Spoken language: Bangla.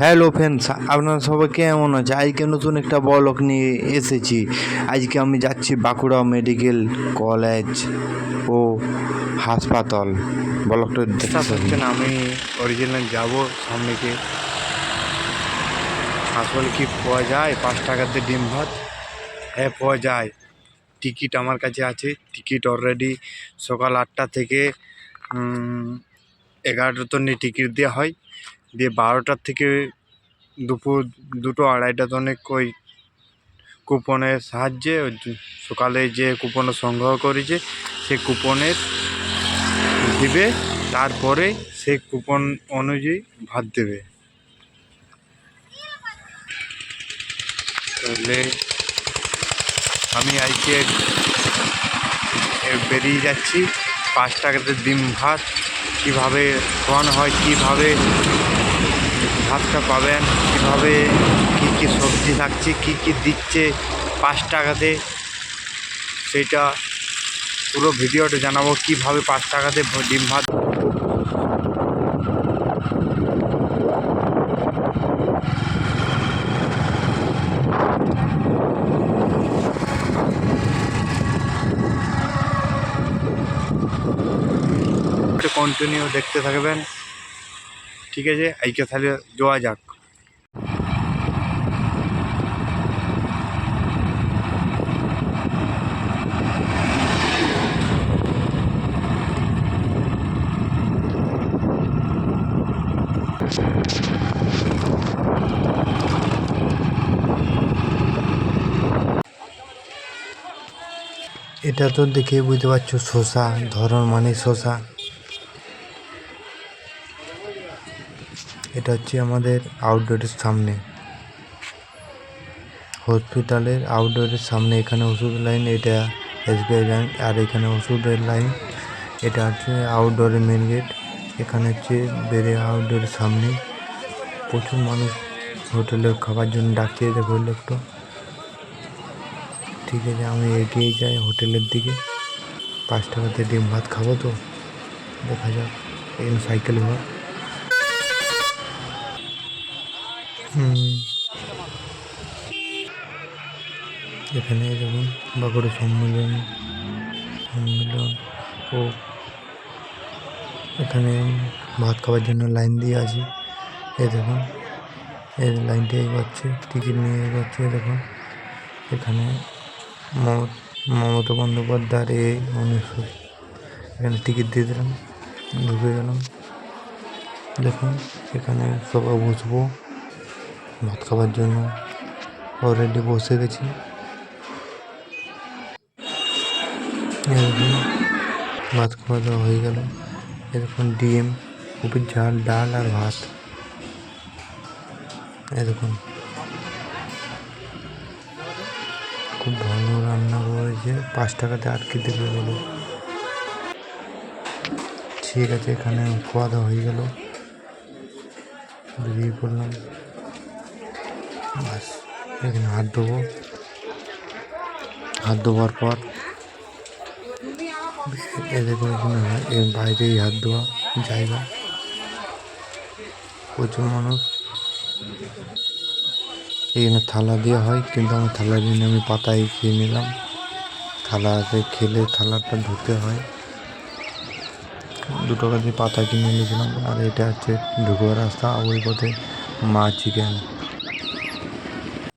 হ্যালো ফ্রেন্ডস আপনারা সবাই কেমন আছে? আজকে নতুন একটা বলক নিয়ে এসেছি। আজকে আমি যাচ্ছি বাঁকুড়া মেডিকেল কলেজ ও হাসপাতাল। বলকটা দেখতে না আমি অরিজিনাল যাব সামনেকে আসলে কি পাওয়া যায়? পাঁচ টাকাতে ডিম ভাত? হ্যাঁ পাওয়া যায়। টিকিট আমার কাছে আছে। টিকিট অলরেডি সকাল আটটা থেকে উম, এগারোটা তন্নি টিকিট দেওয়া হয়। দিয়ে বারোটার থেকে দুপুর দুটো আড়াইটা অনেক ওই কুপনের সাহায্যে সকালে যে কুপন সংগ্রহ করেছে সেই কুপনের দিবে। তারপরে সেই কুপন অনুযায়ী ভাত দেবে। তাহলে আমি আজকে বেরিয়ে যাচ্ছি। পাঁচ টাকাতে ডিম ভাত। কীভাবে খাওয়ানো হয়, কীভাবে ভাতটা পাবেন, কীভাবে কী কী সবজি থাকছে কী কী দিচ্ছে পাঁচ টাকাতে সেটা পুরো ভিডিওটা জানাব। কীভাবে পাঁচ টাকাতে ডিম ভাত কন্টিনিউ দেখতে থাকবেন। ঠিক আছে, আজকে তাহলে যাওয়া যাক। এটা তো দেখে বুঝতে পারছ, শশা, ধরন মানে শশা। এটা হচ্ছে আমাদের আউটডোরের সামনে। হসপিটালের আউটডোরের সামনে এখানে ওষুধ লাইন এটা এসবিআই ব্যাংক আর এখানে ওষুধের লাইন এটা হচ্ছে আউটডোরের মেন গেট এখানে হচ্ছে বেড়ে আউটডোরের সামনে। প্রচুর মানুষ হোটেলে খাবার জন্য ডাকছে দেখো লোকটা ঠিক আছে, আমি এগিয়ে যাই হোটেলের দিকে। পাঁচ টাকাতে ডিম ভাত খাব তো? দেখা যাক এখানে সাইকেল ঘর। এখানে যেমন বাঁকুড়া সম্মেলন সম্মেলন, ও এখানে ভাত খাওয়ার জন্য লাইন দিয়ে আছে। এ দেখুন, এই লাইনটা এগোচ্ছে, টিকিট নিয়ে এগোচ্ছে দেখুন। এখানে মম- মমতা বন্দ্যোপাধ্যায়ের এই উনিশশো এখানে টিকিট দিয়ে দিলাম, ঢুকে গেলাম। দেখুন, এখানে সবাই বসবো। ভাত খাওয়ার জন্য অলরেডি বসে গেছি। ভাত খাওয়া দাওয়া হয়ে গেল। এরকম ডিম কপির ঝাল, ডাল আর ভাত। এরকম। খুব ভালো রান্না করেছে। পাঁচ টাকাতে আর কি দেবে বলো। ঠিক আছে, এখানে খাওয়া দাওয়া হয়ে গেল। বেরিয়ে পড়লাম। এখানে হাত ধোবো। হাত ধোবার পর এ দেখুন এখানে বাইরেই হাত ধোয়া জায়গা। প্রচুর মানুষ। এখানে থালা দেওয়া হয়, কিন্তু আমি থালা দিন আমি পাতায় খেয়ে নিলাম। থালাতে খেলে থালাটা ধুতে হয়। দু টাকা দিয়ে পাতা কিনে নিয়েছিলাম আর এটা হচ্ছে ঢুকোর রাস্তা, ওই পথে মা চিকেন।